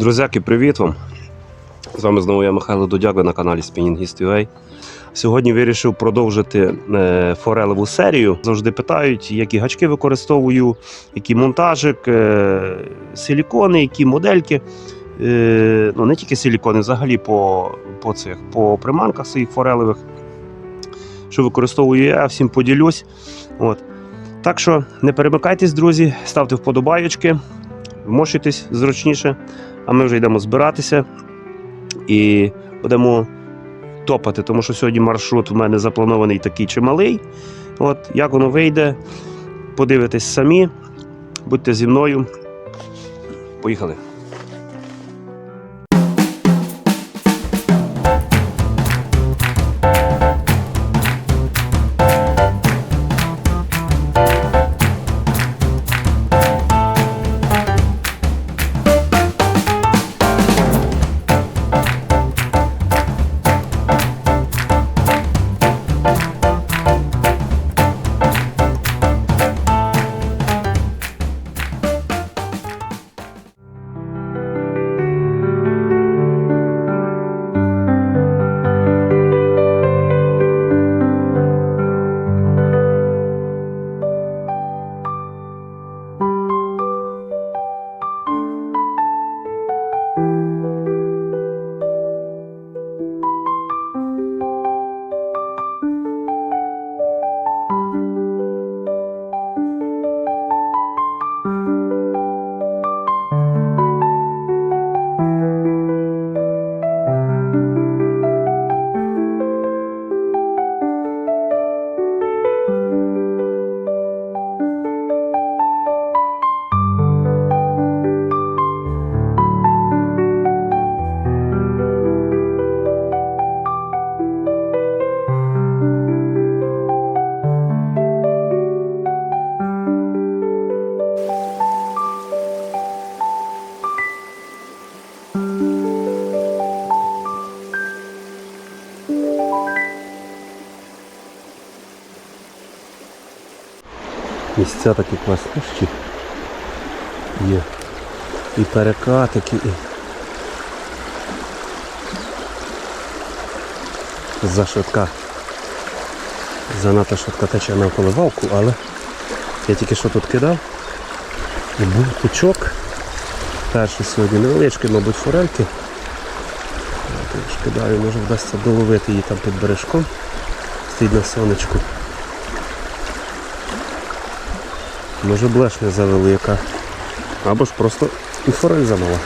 Друзяки, привіт вам! З вами знову я Михайло Дудяк, на каналі Spinningist.ua. Сьогодні вирішив продовжити е, форелеву серію. Завжди питають, які гачки використовую, який монтажик, е, силікони, які модельки. Е, ну, не тільки силікони, взагалі по, по, цих, по приманках своїх форелевих. Що використовую я, всім поділюсь. От. Так що не перемикайтесь, друзі, ставте вподобайочки, вмощуйтесь зручніше, а ми вже йдемо збиратися і будемо топати, тому що сьогодні маршрут у мене запланований такий чималий. От, як воно вийде, подивитесь самі, будьте зі мною. Поїхали. Місця такі класнющі. Є і перекатики, і за швидка. Занадто швидко тече на поливалку, але я тільки що тут кидав. І був пучок. Перший сьогодні невеличкий, мабуть, форельки. Я кидаю, може вдасться доловити її там під бережком. Стоїть на сонечку. Може блешня завели яка. Або ж просто і форель замала.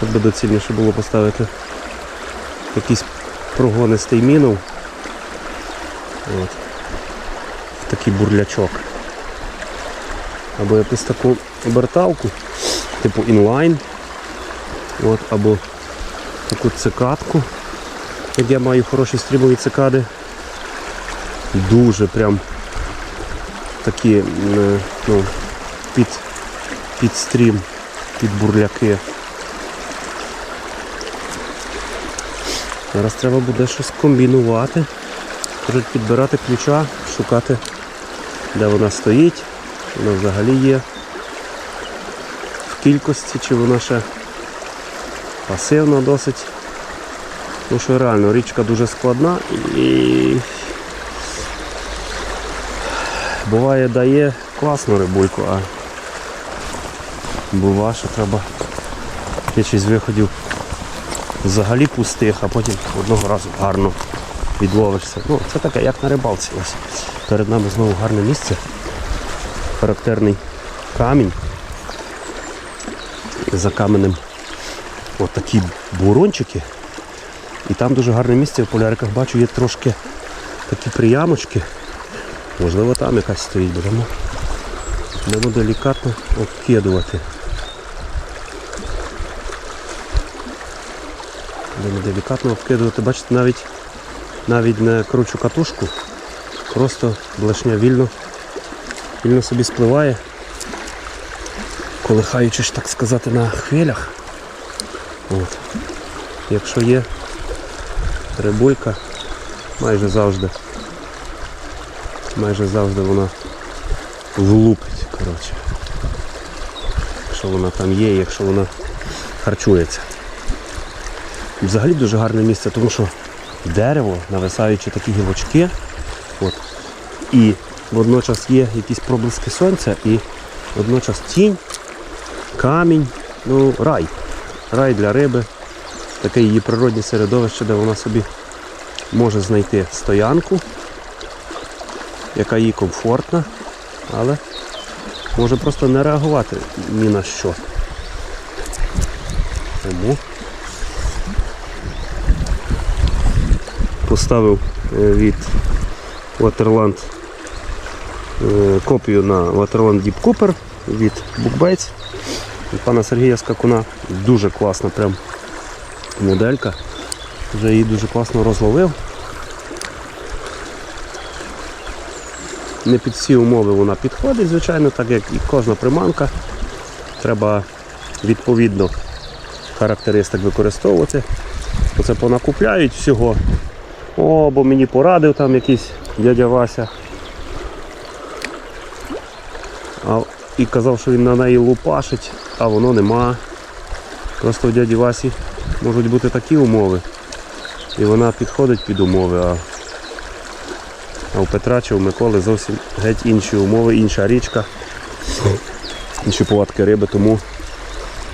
Тут би доцільніше було поставити якийсь прогонистий мінов. От. В такий бурлячок. Або якусь таку оберталку, типу інлайн. От, або таку цикадку. Як я маю хороші стрімові цикади. Дуже прям такі е, ну, під, під стрім, під бурляки. Зараз треба буде щось комбінувати. Кажуть, підбирати ключа, шукати, де вона стоїть, вона взагалі є в кількості, чи вона ще пасивна досить. Ну що реально, річка дуже складна і буває дає класну рибульку, а буває, що треба з виходів взагалі пустих, а потім одного разу гарно відловишся. Ну, це таке, як на рибалці. Ось. Перед нами знову гарне місце. Характерний камінь. За каменем от такі бурончики. І там дуже гарне місце, в поляриках бачу, є трошки такі приямочки. Можливо там якась стоїть, будемо, будемо делікатно обкидувати. Будемо делікатно обкидувати. Бачите, навіть навіть не кручу катушку, просто блешня вільно, вільно собі спливає, колихаючись, так сказати, на хвилях. От. Якщо є рибулька, майже завжди майже завжди вона влупить. Коротше. Якщо вона там є, якщо вона харчується. Взагалі дуже гарне місце, тому що дерево, нависаючи такі гілочки, от, і водночас є якісь проблиски сонця, і водночас тінь, камінь, ну, рай. Рай для риби. Таке її природне середовище, де вона собі може знайти стоянку, яка їй комфортна, але може просто не реагувати ні на що. Тому поставив е, від Waterland е, копію на Waterland Deep Cooper від Bookbaits від пана Сергія Скакуна. Дуже класна прям моделька. Вже її дуже класно розловив. Не під всі умови вона підходить, звичайно, так як і кожна приманка. Треба відповідно характеристик використовувати. Оце понакупляють всього. О, бо мені порадив там якийсь дядя Вася. А, і казав, що він на неї лупашить, а воно нема. Просто в дяді Васі можуть бути такі умови. І вона підходить під умови, а, а у Петра чи у Миколи зовсім геть інші умови, інша річка, інші повадки риби, тому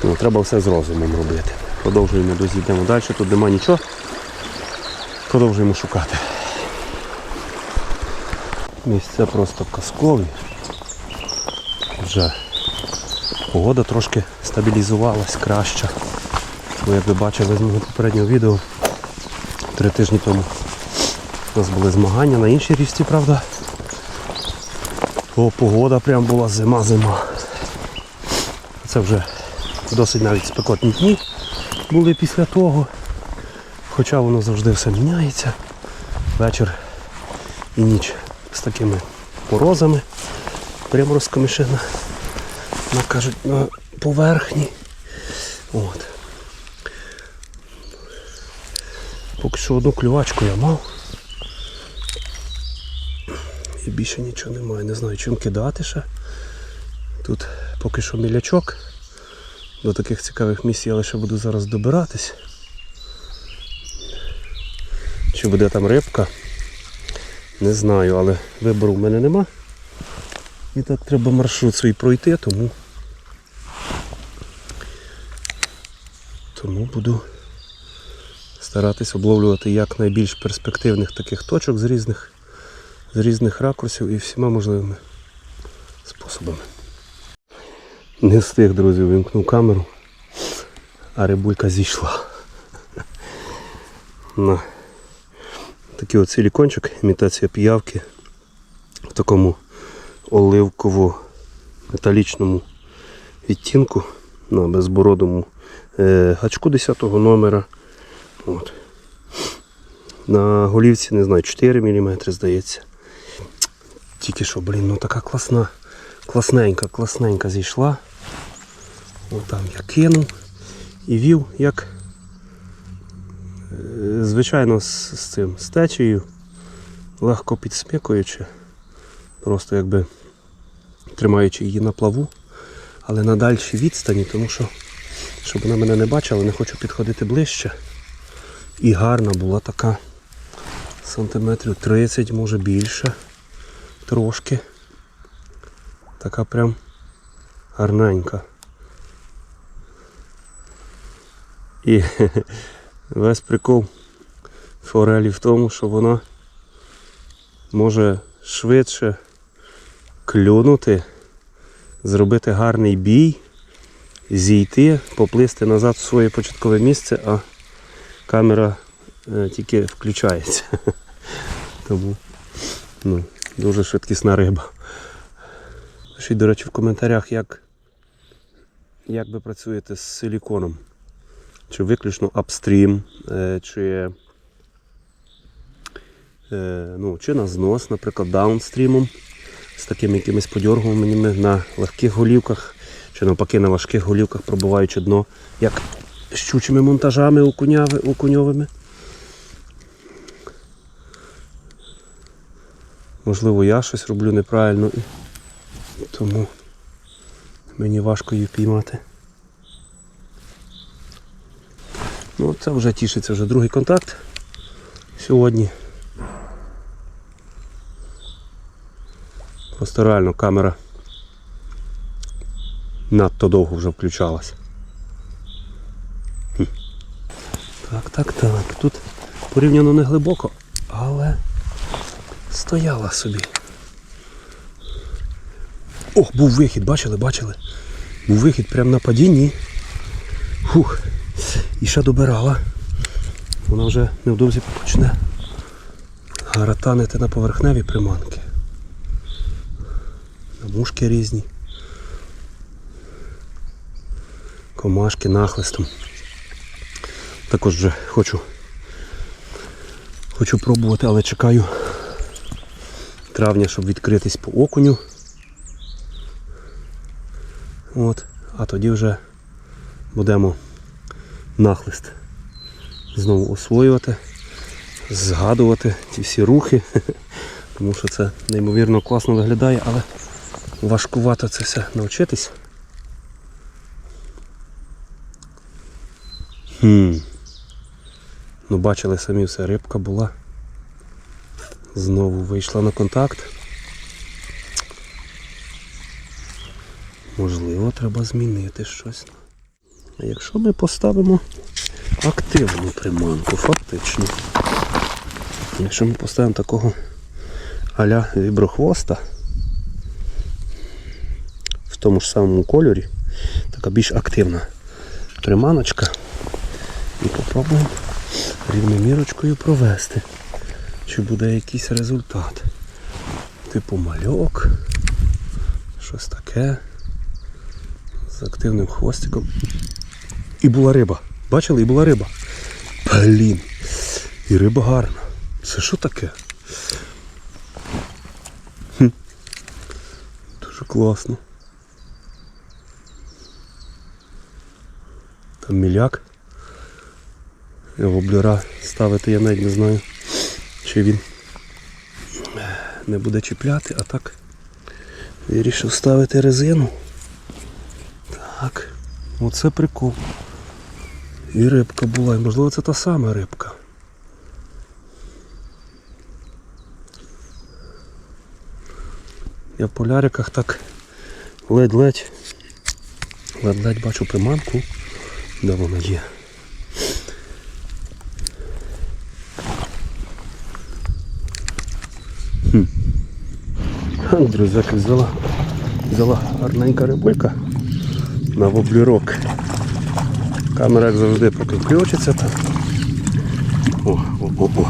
ну, треба все з розумом робити. Продовжуємо, друзі, йдемо далі, тут нема нічого. Продовжуємо шукати. Місця просто казкові. Вже погода трошки стабілізувалась краще. Бо як ви бачили з мого попереднього відео, три тижні тому у нас були змагання на іншій річці, правда. О, погода прям була зима-зима. Це вже досить навіть спекотні дні були після того. Хоча воно завжди все міняється. Вечір і ніч з такими морозами, приморозками ще на, кажуть, на поверхні. От. Поки що одну клювачку я мав. І більше нічого немає. Не знаю чим кидати ще. Тут поки що мілячок. До таких цікавих місць я лише буду зараз добиратись. Чи буде там рибка? Не знаю, але вибору в мене нема. І так треба маршрут свій пройти, тому тому буду старатись обловлювати якнайбільш перспективних таких точок з різних, з різних ракурсів і всіма можливими способами. Не встиг, друзі, вимкнув камеру, а рибулька зійшла. На такий от силікончик, імітація піявки в такому оливково-металічному відтінку на безбородому гачку 10 номера. От. На голівці, не знаю, 4 мм здається. Тільки що, блін, ну така класна, класненька, класненька зійшла. От там я кинув і вів як е, звичайно з, з цим з течією, легко підсмикуючи, просто якби тримаючи її на плаву, але на дальшій відстані, тому що щоб вона мене не бачила, не хочу підходити ближче. І гарна була така сантиметрів 30, може більше. Трошки. Така прям гарненька. І весь прикол форелі в тому, що вона може швидше клюнути, зробити гарний бій, зійти, поплисти назад в своє початкове місце, а камера е, тільки включається. Тому ну, дуже швидкісна риба. Пишіть, до речі, в коментарях, як, як ви працюєте з силіконом. Чи виключно апстрім, е, чи, е, ну, чи на знос, наприклад, даунстрімом з такими якимись подьоргуваннями на легких голівках, чи навпаки на важких голівках, пробиваючи дно, як щучими монтажами окуньовими. Можливо, я щось роблю неправильно і тому мені важко її піймати. Ну, це вже тішиться вже другий контакт сьогодні. Просто реально камера надто довго вже включалась. Так, так, так. Тут порівняно не глибоко, але стояла собі. Ох, був вихід, бачили, бачили? Був вихід прямо на падінні. Фух. І ще добирала. Вона вже невдовзі почне гаратанити на поверхневі приманки. На мушки різні. Комашки нахлистом. Також вже хочу хочу пробувати, але чекаю травня, щоб відкритись по окуню. От, а тоді вже будемо нахлист знову освоювати, згадувати ці всі рухи, тому що це неймовірно класно виглядає, але важкувато це все навчитись. Хм. Ну, бачили самі все, рибка була. Знову вийшла на контакт. Можливо, треба змінити щось. Якщо ми поставимо активну приманку, фактично. Якщо ми поставимо такого аля віброхвоста в тому ж самому кольорі, така більш активна приманочка. І попробуємо рівномірочкою провести, чи буде якийсь результат. Типу мальок, щось таке. З активним хвостиком. І була риба. Бачили, і була риба. Блін. І риба гарна. Це що таке? Хм. Дуже класно. Там міляк. Воблера ставити я навіть не знаю, чи він не буде чіпляти, а так вирішив ставити резину. Так, оце прикол. І рибка була, і можливо це та сама рибка. Я в поляриках так ледь-ледь, ледь-ледь бачу приманку, де вона є. Друзяки взяла, взяла гарненька рибулька на воблірок. Камера, як завжди, поки включиться там. О, о, о, о.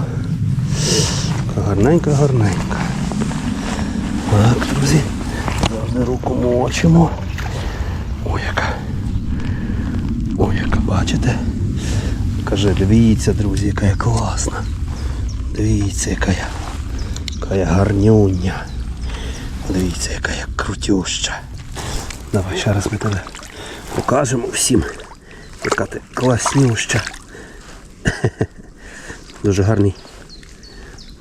Гарненька, гарненька. Так, друзі. Завжди руку мочимо. Ой, яка. Ой, яка, бачите? Каже, дивіться, друзі, яка я класна. Дивіться, яка я. Яка я гарнюня. Дивіться, яка я крутюща. Давай ще раз ми тебе покажемо всім. Яка ти класнюща. Дуже гарний.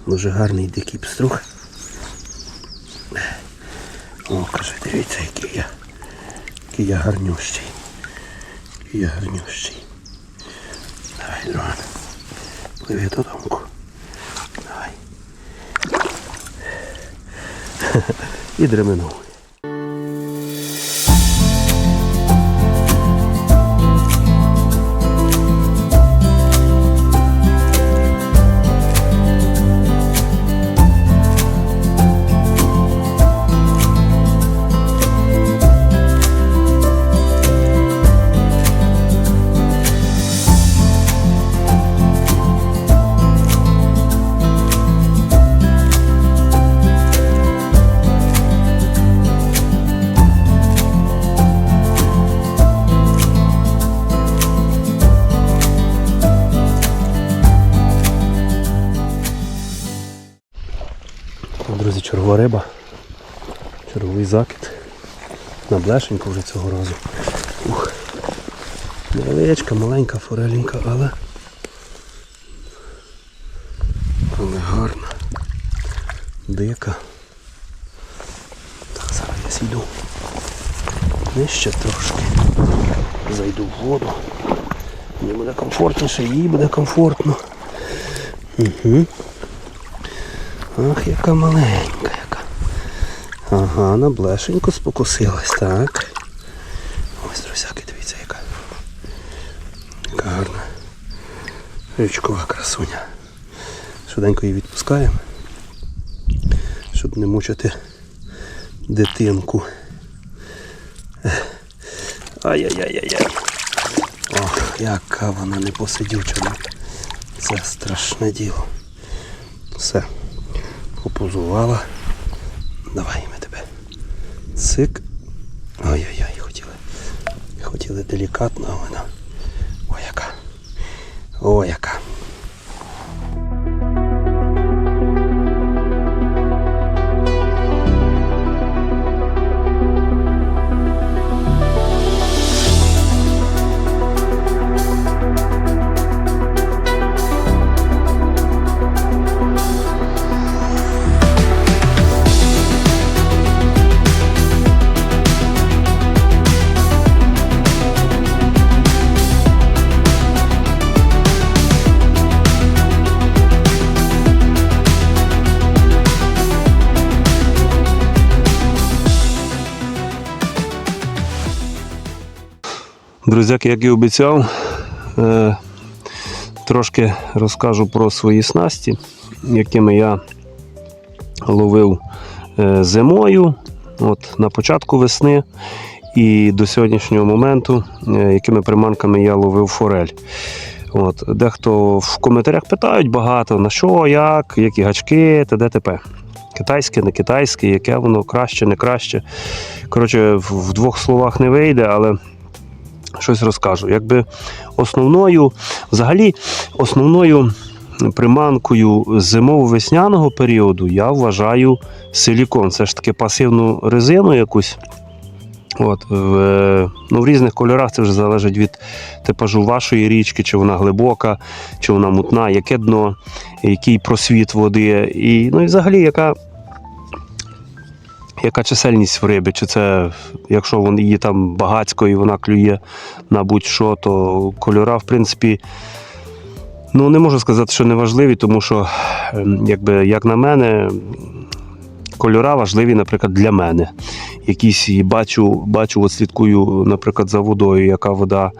Дуже гарний дикий пструх. О, каже, дивіться, який я. Який я гарнющий. Який я гарнющий. Давай, Роман. Пливи додому. І дременув. Черговий закид. На блешеньку вже цього разу. Ух. Невеличка, маленька форелінка, але. Але гарна. Яка. Так, зараз я сійду. Нижче трошки. Зайду в воду. Мені буде комфортніше, їй буде комфортно. Угу. Ах, яка маленька. Ага, на блешеньку спокусилась, так. Ось, друзяки, дивіться, яка. Яка гарна. Річкова красуня. Швиденько її відпускаємо, щоб не мучити дитинку. Ай-яй-яй-яй-яй. Ох, яка вона непосидюча. Це страшне діло. Все. Попозувала. Давай. Цик. Ой-ой-ой, хотіли. Хотіли делікатно, вона. Ой, яка. Ой, яка. Друзяки, як і обіцяв, е, трошки розкажу про свої снасті, якими я ловив е, зимою, от, на початку весни і до сьогоднішнього моменту, е, якими приманками я ловив форель. От, дехто в коментарях питають багато на що, як, які гачки, т.д. т.п. Китайське, не китайське, яке воно краще, не краще. Коротше, в двох словах не вийде, але щось розкажу. Якби основною, взагалі, основною приманкою зимово-весняного періоду я вважаю силікон. Це ж таки пасивну резину якусь. От, в, ну, в різних кольорах це вже залежить від типажу вашої річки, чи вона глибока, чи вона мутна, яке дно, який просвіт води, і, ну, і взагалі, яка, яка чисельність в рибі, чи це, якщо вон її там багацько і вона клює на будь-що, то кольора, в принципі, ну не можу сказати, що не важливі, тому що, ем, якби, як на мене, кольора важливі, наприклад, для мене. Якісь бачу, бачу, от слідкую, наприклад, за водою, яка вода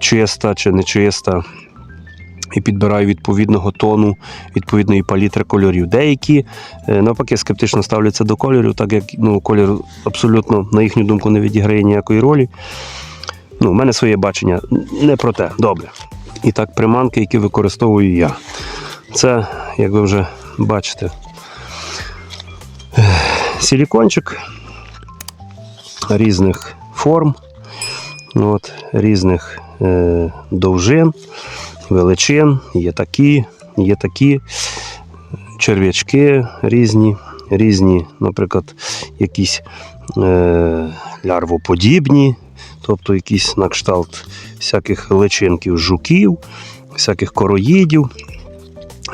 чиста чи не чиста. І підбираю відповідного тону, відповідної палітри кольорів. Деякі е, навпаки скептично ставляться до кольорів, так як ну, колір абсолютно, на їхню думку, не відіграє ніякої ролі. Ну, У мене своє бачення не про те. Добре. І так, приманки, які використовую я. Це, як ви вже бачите, силікончик різних форм, от, різних е, довжин, величин, є такі, є такі черв'ячки різні, різні, наприклад, якісь е, лярвоподібні, тобто якісь на кшталт всяких личинків жуків, всяких короїдів,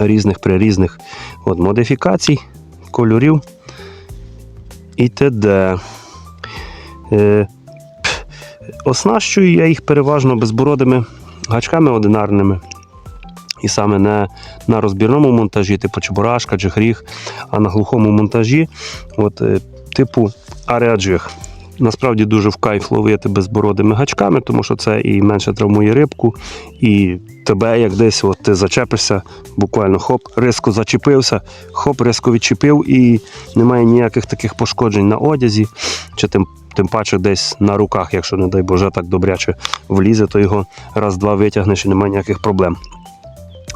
різних при різних от, модифікацій, кольорів і т.д. Е, Оснащую я їх переважно безбородими гачками одинарними. І саме не на розбірному монтажі, типу чебурашка, джигріг, а на глухому монтажі, от, е, типу ареаджиг. Насправді дуже в кайф ловити безбородими гачками, тому що це і менше травмує рибку, і тебе як десь от ти зачепишся, буквально хоп, різко зачепився, хоп, різко відчепив, і немає ніяких таких пошкоджень на одязі, чи тим, тим паче десь на руках, якщо, не дай Боже, так добряче влізе, то його раз-два витягнеш і немає ніяких проблем.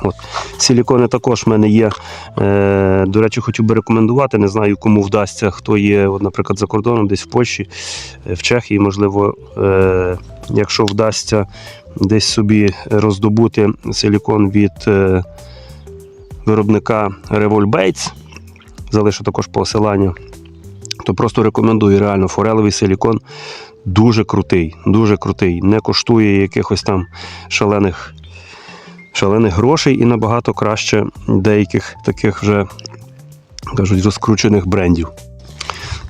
От. Силікони також в мене є. Е, до речі, хотів би рекомендувати. Не знаю, кому вдасться, хто є, от, наприклад, за кордоном, десь в Польщі, е, в Чехії, можливо, е, якщо вдасться десь собі роздобути силікон від е, виробника Revolve Bates, залишу також посилання, то просто рекомендую реально форелевий силікон. Дуже крутий, дуже крутий. Не коштує якихось там шалених шалених грошей і набагато краще деяких таких вже кажуть, розкручених брендів.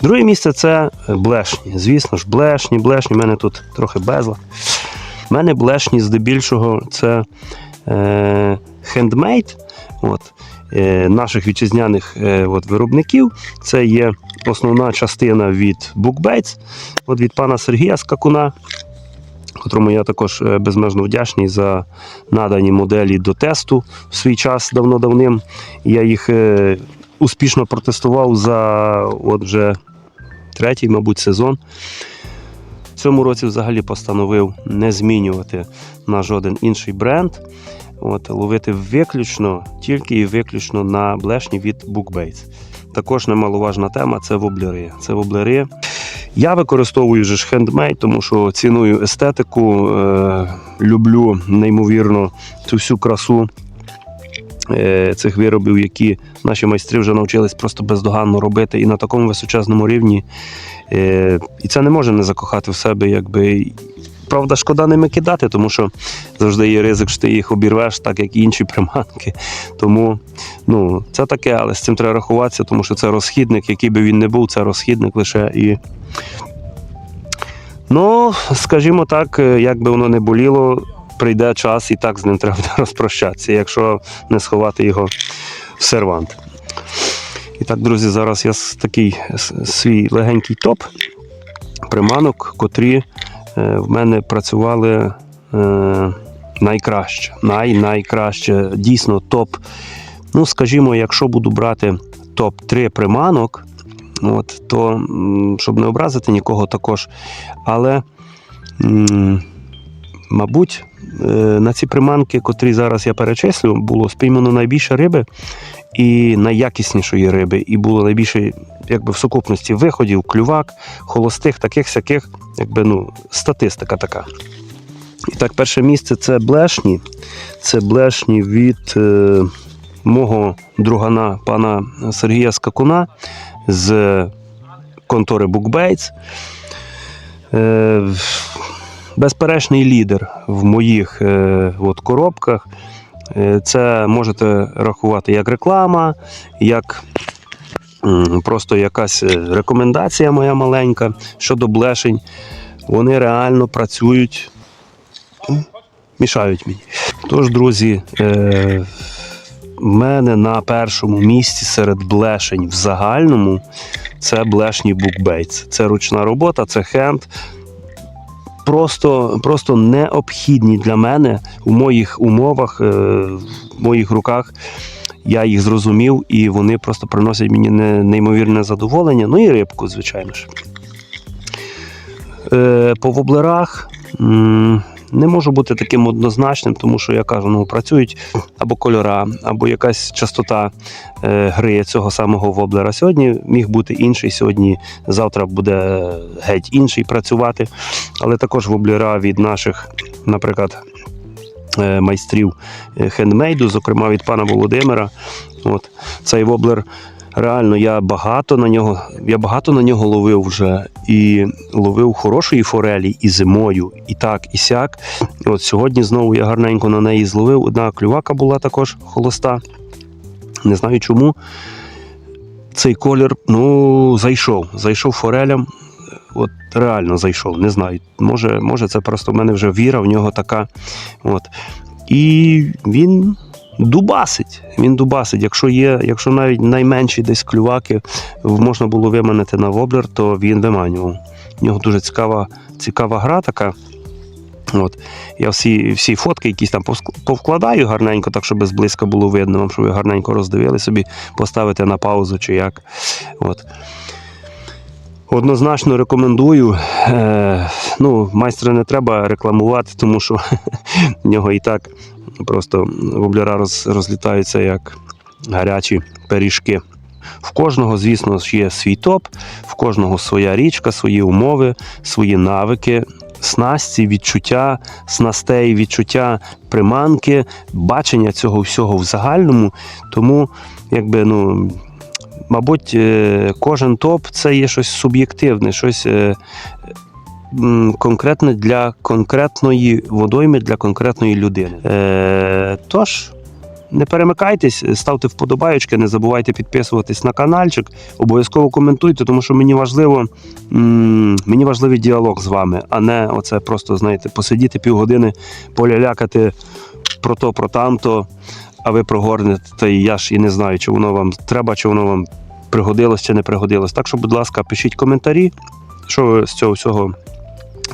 Друге місце це блешні. Звісно ж, блешні, блешні. У мене тут трохи безла. У мене блешні здебільшого це е, хендмейд от, наших вітчизняних е, от, виробників. Це є основна частина від BookBaits, от від пана Сергія Скакуна, котрому я також е, безмежно вдячний за надані моделі до тесту в свій час давно-давним. Я їх е, успішно протестував за от вже третій, мабуть, сезон. В цьому році взагалі постановив не змінювати на жоден інший бренд. От, ловити виключно, тільки і виключно на блешні від BookBaits. Також немаловажна тема це воблери. Це воблери. Я використовую же ж хендмейд, тому що ціную естетику, е, люблю неймовірно цю всю красу е, цих виробів, які наші майстри вже навчились просто бездоганно робити і на такому височезному рівні. Е, і це не може не закохати в себе, якби. Правда, шкода ними кидати, тому що завжди є ризик, що ти їх обірвеш, так як і інші приманки. Тому ну, це таке, але з цим треба рахуватися, тому що це розхідник, який би він не був, це розхідник лише і. Ну, скажімо так, е, як би воно не боліло, прийде час і так з ним треба розпрощатися, якщо не сховати його в сервант. І так, друзі, зараз я такий свій легенький топ приманок, котрі в мене працювали е, найкраще. Най-найкраще. Дійсно, топ. Ну, скажімо, якщо буду брати топ-3 приманок, от, то щоб не образити нікого також. Але, мабуть, е, на ці приманки, котрі зараз я перечислю, було спіймано найбільше риби і найякіснішої риби, і було найбільше якби в сукупності виходів, клювак, холостих, таких сяких, якби ну, статистика така. І так, перше місце це блешні. Це блешні від е, мого другана пана Сергія Скакуна з контори BookBaits. Е, безперечний лідер в моїх е, от, коробках. Е, Це можете рахувати як реклама, як просто якась е, рекомендація моя маленька щодо блешень. Вони реально працюють, мішають мені. Тож, друзі, е, в мене на першому місці серед блешень в загальному це блешні букбейтс. Це ручна робота, це хенд. Просто, просто необхідні для мене у моїх умовах, е, в моїх руках. Я їх зрозумів, і вони просто приносять мені неймовірне задоволення. Ну і рибку, звичайно ж. Е, По воблерах не можу бути таким однозначним, тому що я кажу, ну працюють або кольора, або якась частота е, гри цього самого воблера. Сьогодні міг бути інший, сьогодні, завтра буде геть інший працювати. Але також воблера від наших, наприклад, е, майстрів е, хендмейду, зокрема від пана Володимира. От цей воблер. Реально, я багато на нього, я багато на нього ловив вже і ловив хорошої форелі і зимою, і так, і сяк. От сьогодні знову я гарненько на неї зловив. Одна клювака була також холоста. Не знаю чому. Цей колір, ну, зайшов. Зайшов форелям. От реально зайшов. Не знаю. Може, може, це просто в мене вже віра в нього така. От. І він дубасить. Він дубасить. Якщо є, якщо навіть найменші десь клюваки можна було виманити на воблер, то він виманював. В нього дуже цікава, цікава гра така. От. Я всі, всі фотки якісь там повкладаю гарненько, так щоб зблизька було видно вам, щоб ви гарненько роздивили собі, поставити на паузу чи як. От. Однозначно рекомендую. Е, ну, майстра не треба рекламувати, тому що в нього і так просто воблера роз, розлітаються як гарячі пиріжки. В кожного, звісно, є свій топ, в кожного своя річка, свої умови, свої навики, снасті, відчуття снастей, відчуття приманки, бачення цього всього в загальному. Тому, якби, ну, мабуть, е, кожен топ це є щось суб'єктивне, щось е, конкретне для конкретної водойми, для конкретної людини. Е, Тож, не перемикайтесь, ставте вподобайочки, не забувайте підписуватись на каналчик, обов'язково коментуйте, тому що мені важливо, мені важливий діалог з вами, а не оце просто, знаєте, посидіти півгодини, полялякати про то, про тамто, а ви прогорнете, та я ж і не знаю, чи воно вам треба, чи воно вам пригодилось, чи не пригодилось. Так що, будь ласка, пишіть коментарі, що ви з цього всього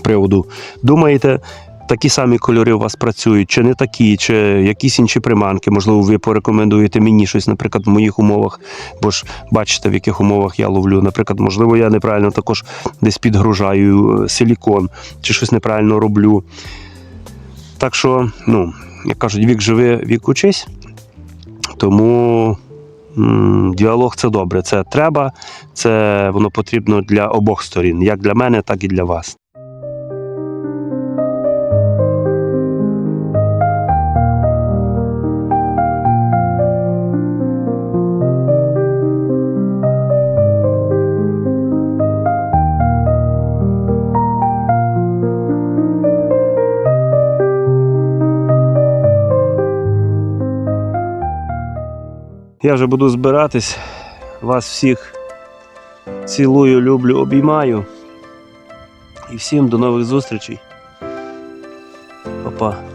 приводу думаєте. Такі самі кольори у вас працюють, чи не такі, чи якісь інші приманки. Можливо, ви порекомендуєте мені щось, наприклад, в моїх умовах, бо ж бачите, в яких умовах я ловлю. Наприклад, можливо, я неправильно також десь підгружаю е, силікон, чи щось неправильно роблю. Так що, ну, як кажуть, вік живи, вік учись. Тому діалог це добре. Це треба, це воно потрібно для обох сторін, як для мене, так і для вас. Я вже буду збиратись. Вас всіх цілую, люблю, обіймаю. І всім до нових зустрічей. Па-па.